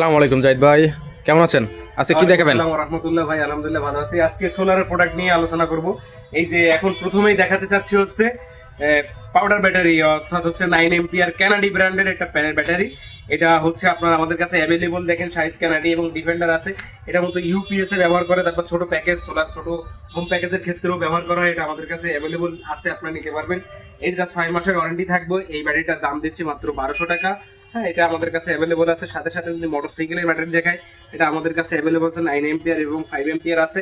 আসসালামু আলাইকুম জাহিদ ভাই। কেমন আছেন? আজকে কি দেখাবেন? আসসালামু রহমতুল্লাহ ভাই আলহামদুলিল্লাহ ভালো আছি। আজকে সোলারের প্রোডাক্ট নিয়ে আলোচনা করব। এই যে এখন প্রথমেই দেখাতে চাচ্ছি হচ্ছে পাউডার ব্যাটারি অর্থাৎ হচ্ছে নাইন এমপিআর ক্যানাডি ব্র্যান্ডের একটা প্যানের ব্যাটারি এটা হচ্ছে আপনার আমাদের কাছে অ্যাভেলেবল দেখেন সাইজ ক্যানাডি এবং ডিফেন্ডার আছে। এটা মতো ইউপিএস এ ব্যবহার করে তারপর ছোট প্যাকেজ সোলার ছোট হোম প্যাকেজের ক্ষেত্রেও ব্যবহার করা হয়। এটা আমাদের কাছে অ্যাভেলেবল আছে আপনারা নিতে পারবেন। এইটা ছয় মাসের ওয়ারেন্টি থাকবে। এই ব্যাটারিটার দাম দিচ্ছি মাত্র বারোশো টাকা। হ্যাঁ এটা আমাদের কাছে অ্যাভেলেবল আছে। সাথে সাথে যদি মোটরসাইকেলের ব্যাটারি দেখায় এটা আমাদের কাছে অ্যাভেলেবল আছে নাইন এমপিআর এবং ফাইভ এমপিআর আছে।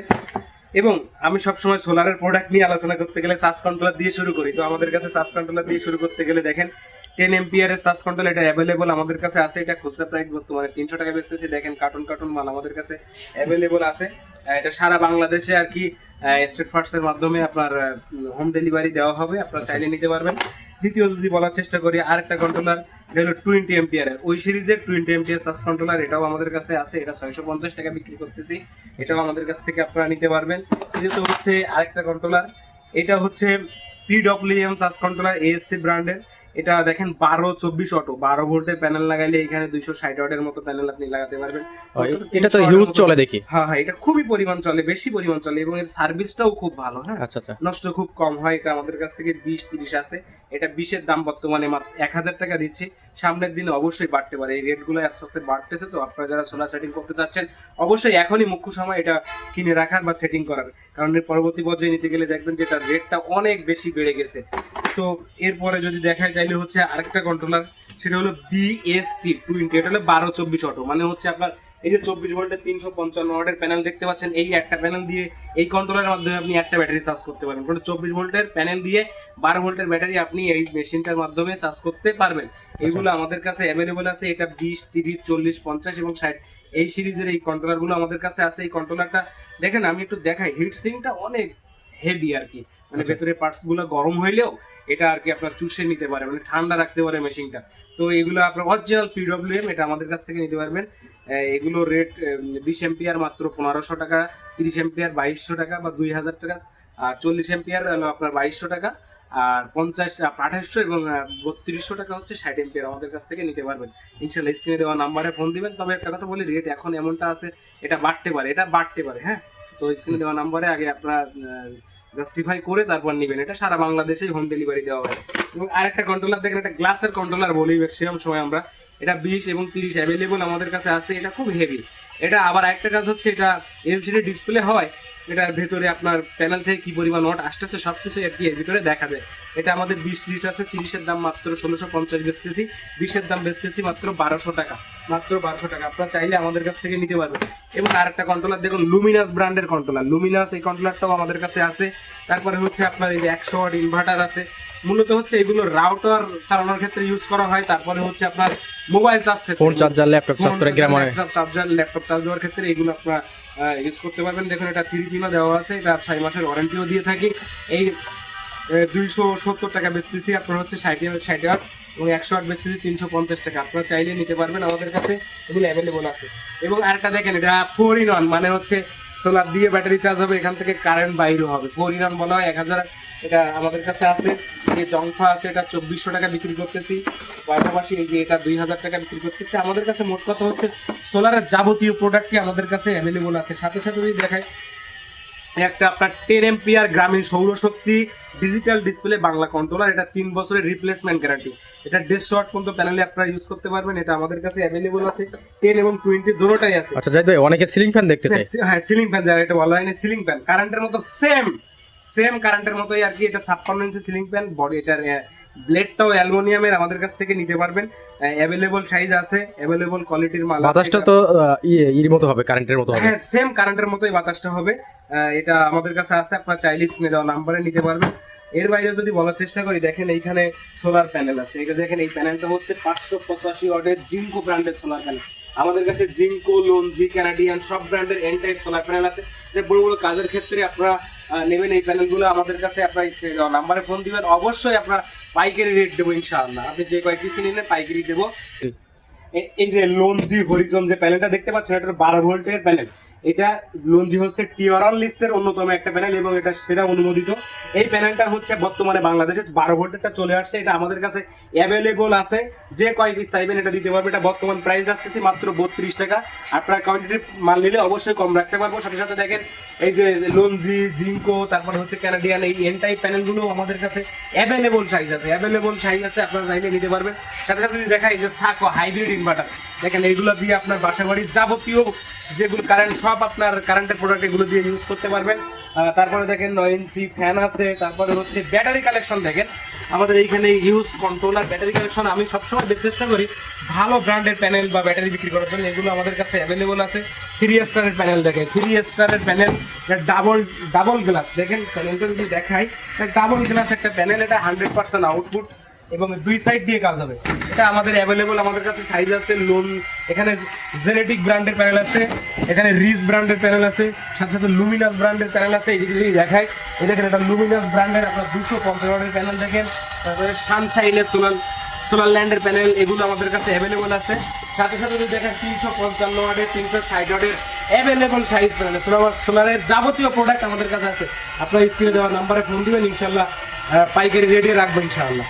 এবং আমি সবসময় সোলারের প্রোডাক্ট নিয়ে আলোচনা করতে গেলে চার্জ কন্ট্রোলার দিয়ে শুরু করি। তো আমাদের কাছে চার্জ কন্ট্রোলার দিয়ে শুরু করতে গেলে দেখেন টেন এমপিআর এর চার্জ কন্ট্রোল এটা অ্যাভেলেবল আমাদের কাছে আছে। এটা খুচরা প্রাইস বর্তমানে তিনশো টাকা বেচতেছি। দেখেন কার্টুন কার্টুন মাল আমাদের কাছে অ্যাভেলেবল আছে। এটা সারা বাংলাদেশে আর কি স্ট্রিট ফার্টস এর মাধ্যমে আপনার হোম ডেলিভারি দেওয়া হবে। আপনারা চাইলে নিতে পারবেন। দ্বিতীয় যদি বলার চেষ্টা করি আরেকটা কন্ট্রোলার এটা হলো টোয়েন্টি এমপিআর ওই সিরিজের টোয়েন্টি এম্পিয়ার সাস কন্ট্রোলার এটাও আমাদের কাছে আছে, এটা ছয়শো পঞ্চাশ টাকা বিক্রি করতেছি। এটাও আমাদের কাছ থেকে আপনারা নিতে পারবেন। যেহেতু হচ্ছে আরেকটা কন্ট্রোলার এটা হচ্ছে পিডব্লিউএম সাস কন্ট্রোলার এএসসি ব্র্যান্ডের এটা দেখেন বারো চব্বিশ অটো বারো ভোল্টের প্যানেল লাগাইলে এখানে দুইশো ষাট ওয়াটের মতো প্যানেল আপনি লাগাতে পারবেন। এটা তো হিউজ চলে দেখি। হ্যাঁ হ্যাঁ এটা খুবই পরিমাণ চলে বেশি পরিমাণ চলে এবং এর সার্ভিসটাও খুব ভালো হ্যাঁ। আচ্ছা আচ্ছা। নষ্ট খুব কম হয় এটা আমাদের কাছ থেকে বিশ তিরিশ আছে। এটা বিশের দাম বর্তমানে মাত্র এক হাজার টাকা দিচ্ছি। সামনের দিনে অবশ্যই বাড়তে পারে। এই রেটগুলো আস্তে আস্তে বাড়তেছে তো আপনারা যারা সোলার সেটিং করতে চাচ্ছেন অবশ্যই এখনই মুখ্য সময় এটা কিনে রাখার বা সেটিং করার। কারণ এর পরবর্তী পর্যায়ে নিতে গেলে দেখবেন যে এটার রেটটা অনেক বেশি বেড়ে গেছে। তো এরপরে যদি দেখায় তাইলে হচ্ছে আরেকটা কন্ট্রোলার সেটা হলো বিএসসি টোয়েন্টি এটা হলো বারো চব্বিশ অটো মানে হচ্ছে আপনার এই যে চব্বিশ ভোল্টের তিনশো পঞ্চান্ন ওয়াটের প্যানেল দেখতে পাচ্ছেন এই একটা প্যানেল দিয়ে এই কন্ট্রোলের মাধ্যমে আপনি একটা ব্যাটারি চার্জ করতে পারবেন। কারণ চব্বিশ ভোল্টের প্যানেল দিয়ে বারো ভোল্টের ব্যাটারি আপনি এই মেশিনটার মাধ্যমে চার্জ করতে পারবেন। এগুলো আমাদের কাছে অ্যাভেলেবল আছে এটা বিশ তিরিশ চল্লিশ পঞ্চাশ এবং ষাট। এই সিরিজের এই কন্ট্রোলারগুলো আমাদের কাছে আছে এই কন্ট্রোলারটা দেখেন আমি একটু দেখাই হিট সিংটা অনেক হেভি আর কি মানে আচ্ছা। ভেতরে পার্টসগুলো গরম হইলেও এটা আর কি আপনার চুষে নিতে পারে মানে ঠান্ডা রাখতে পারে মেশিনটা। তো এগুলো আপনার অরিজিনাল পিডব্লিউএম এটা আমাদের কাছ থেকে নিতে পারবেন। এগুলো রেট বিশ এমপিআর মাত্র পনেরোশো টাকা তিরিশ এম্পিয়ার বাইশশো টাকা বা দুই হাজার টাকা আর চল্লিশ এম্পিয়ার হলো আপনার বাইশশো টাকা আর পঞ্চাশ আঠাশশো এবং বত্রিশশো টাকা হচ্ছে ষাট এম্পিয়ার আমাদের কাছ থেকে নিতে পারবেন। ইনশাল্লাহ স্ক্রিনে দেওয়া নাম্বারে ফোন দিবেন। তবে একটা কথা বলি রেট এখন এমনটা আছে এটা বাড়তে পারে এটা বাড়তে পারে হ্যাঁ? তো স্ক্রিনে দেওয়া নাম্বারে আগে আপনার জাস্টিফাই করে তারপর নেবেন। এটা সারা বাংলাদেশে হোম ডেলিভারি দেওয়া হয়। এবং আরেকটা কন্ট্রোলার দেখেন, একটা গ্লাসের কন্ট্রোলার বলি সেরকম সময় আমরা, এটা বিশ এবং তিরিশ অ্যাভেলেবল আমাদের কাছে আছে, এটা খুব হেভি এটা আবার একটা কাজ হচ্ছে, এটা এলসিডি ডিসপ্লে হয়, এটার ভেতরে আপনার প্যানেল থেকে কি পরিমাণ নট আসতেছে সব কিছু এর ভিতরে দেখা যায়। এটা আমাদের বিশ ত্রিশ আছে তিরিশের দাম মাত্র ষোলোশো পঞ্চাশ বেচতেছি। বিশের দাম বেচতেছি মাত্র বারোশো টাকা। মাত্র বারোশো টাকা। আপনারা চাইলে আমাদের কাছ থেকে নিতে পারবেন। এবং আরেকটা কন্ট্রোলার দেখুন লুমিনাস ব্র্যান্ডের কন্ট্রোলার লুমিনাস এই কন্ট্রোলারটাও আমাদের কাছে আছে। তারপরে হচ্ছে আপনার এই যে একশো ওয়াট ইনভার্টার আছে। মূলত হচ্ছে এগুলো রাউটার চালানোর ক্ষেত্রে ইউজ করা হয়। তারপরে হচ্ছে আপনার mobile charge phone charger laptop charge করে গ্রাম। চার্জার ল্যাপটপ চার্জ দেওয়ার ক্ষেত্রে এগুলো আপনারা ইউজ করতে পারবেন। দেখুন এটা থ্রি পিনও দেওয়া আছে। এটা ছয় মাসের ওয়ারেন্টিও দিয়ে থাকি। এই দুইশো সত্তর টাকা বেচতেছি, আপনার হচ্ছে ষাট ষাট আট এবং একশো আট বেচতেছি, তিনশো পঞ্চাশ টাকা। আপনারা চাইলে নিতে পারবেন আমাদের কাছে এগুলো অ্যাভেলেবল আছে। এবং আরেকটা দেখেন, এটা ফোর ইন ওয়ান মানে হচ্ছে সোলার দিয়ে ব্যাটারি চার্জ হবে, এখান থেকে কারেন্ট বাইরে হবে। ফোর ইন ওয়ান বলা হয়, এক হাজার, এটা আমাদের কাছে আছে। যে জংফা আছে, এটা চব্বিশশো টাকা বিক্রি করতেছি। পাশাপাশি এই যে এটা দুই হাজার টাকা বিক্রি করতেছি। আমাদের কাছে মোট কথা হচ্ছে সোলারের যাবতীয় প্রোডাক্টই আমাদের কাছে অ্যাভেলেবল আছে। সাথে সাথে যদি দেখায় একটা আপনার টেন এমপিআর গ্রামীণ সৌরশক্তি ডিজিটাল ডিসপ্লে বাংলা কন্ট্রোলার এটা তিন বছরের রিপ্লেসমেন্ট গ্যারান্টি এটা দেড়শো ওয়াট পর্যন্ত প্যানেলে আপনারা ইউজ করতে পারবেন এটা আমাদের কাছে অ্যাভেলেবল আছে। টেন এবং টোয়েন্টি দুটোটাই আছে। আচ্ছা যাই ভাই অনেকে সিলিং ফ্যান দেখতে চাই হ্যাঁ সিলিং ফ্যান যারা এটা বলা হয়নি সিলিং ফ্যান কারেন্টের মতো সেম সেম কারেন্টের মতোই আর কি এটা ছাপ্পান্ন ইঞ্চি সিলিং ফ্যান বডি এটার ব্লেডটাও অ্যালুমিনিয়ামের আমাদের কাছ থেকে নিতে পারবেন। অ্যাভেলেবল সাইজ আছে অ্যাভেলেবল কোয়ালিটির মাল বাতাসটা তো আহ, ইয়ে ইর মতো হবে কারেন্টের মতো হবে। হ্যাঁ সেম কারেন্টের মতোই বাতাসটা হবে। এটা আমাদের কাছে আছে আপনারা চাইলে স্ক্রিনে দেওয়া নাম্বারে নিতে পারবেন। এর বাইরে যদি বলার চেষ্টা করি দেখেন এইখানে সোলার প্যানেল আছে। এটা দেখেন এই প্যানেলটা হচ্ছে পাঁচশো পঁচাশি ওয়াটের জিঙ্কো ব্র্যান্ডের সোলার প্যানেল আমাদের কাছে জিঙ্কো লোনজি ক্যানাডিয়ান সব ব্র্যান্ডের এন টাইপ সোলার প্যানেল আছে। যে বড় বড় কাজের ক্ষেত্রে আপনারা নেবেন এই প্যানেলগুলো আমাদের কাছে আপনারা নাম্বারে ফোন দিবেন। অবশ্যই আপনার পাইকারি রেট দেবো ইনশাআল্লাহ। আপনি যে কয়েক পিসি নিলেন পাইকারি দেবো। এই যে লোনজি হরিজন যে প্যানেলটা দেখতে পাচ্ছেন এটা বারো ভোল্টের প্যানেল এটা লঞ্জি হচ্ছে টিওরাল লিস্টের অন্যতম একটা প্যানেল এবং এটা সেটা অনুমোদিত। এই প্যানেলটা হচ্ছে বর্তমানে বাংলাদেশে বারো ভোল্টেরটা চলে আসছে। এটা আমাদের কাছে অ্যাভেলেবল আছে। যে কয় পিস চাইবেন এটা দিতে পারবে। এটা বর্তমান প্রাইস আসতেছে মাত্র বত্রিশ টাকা। আপনার কোয়ান্টিটি মাল নিলে অবশ্যই কম রাখতে পারব। সাথে সাথে দেখেন, এই যে লঞ্জি, জিঙ্কো, তারপর হচ্ছে ক্যানাডিয়ান এই এন টাইপ প্যানেলগুলো আমাদের কাছে অ্যাভেলেবল সাইজ আছে। অ্যাভেলেবল সাইজ আছে, আপনারা চাইলে নিতে পারবেন। সাথে সাথে দেখা এই যে সাকো হাইব্রিড ইনভার্টার দেখেন এইগুলো দিয়ে আপনার বাসা বাড়ির যাবতীয় যেগুলো কারেন্ট সব আপনার কারেন্টের প্রোডাক্ট এগুলো দিয়ে ইউজ করতে পারবেন। তারপরে দেখেন নয় ইঞ্চি ফ্যান আছে, তারপরে হচ্ছে ব্যাটারি কালেকশন দেখেন। আমাদের এইখানে ইউজ কন্ট্রোলার ব্যাটারি কালেকশন আমি সবসময় চেষ্টা করি, ভালো ব্র্যান্ডের প্যানেল বা ব্যাটারি বিক্রি করার জন্য এগুলো আমাদের কাছে অ্যাভেলেবল আছে। থ্রি স্টারের প্যানেল দেখেন থ্রি স্টারের প্যানেল ডাবল ডাবল গ্লাস দেখেন প্যানেলটা যদি দেখাই ডাবল গ্লাস একটা প্যানেল এটা হান্ড্রেড পার্সেন্ট আউটপুট এবং দুই সাইড দিয়ে কাজ হবে। এটা আমাদের অ্যাভেলেবল আমাদের কাছে সাইজ আছে লোন এখানে জেনেটিক ব্র্যান্ডের প্যানেল আছে, এখানে রিস ব্র্যান্ডের প্যানেল আছে, সাথে সাথে লুমিনাস ব্র্যান্ডের প্যানেল আছে, এই যদি দেখাই, এই দেখেন এটা লুমিনাস ব্র্যান্ডের আপনার দুশো পঞ্চাশ ওয়াটের প্যানেল দেখেন, তারপরে সানশাইনের সোলার সোলার ল্যান্ডের প্যানেল এগুলো আমাদের কাছে অ্যাভেলেবল আছে। সাথে সাথে যদি দেখেন তিনশো পঞ্চান্ন ওয়াটের তিনশো ষাট ওয়াটের অ্যাভেলেবল সাইজ প্যানেল সোলার সোলারের যাবতীয় প্রোডাক্ট আমাদের কাছে আছে। আপনার স্ক্রিনে দেওয়া নাম্বারে ফোন দিবেন ইনশাল্লাহ পাইকারি রেডি রাখবেন ইনশাআল্লাহ।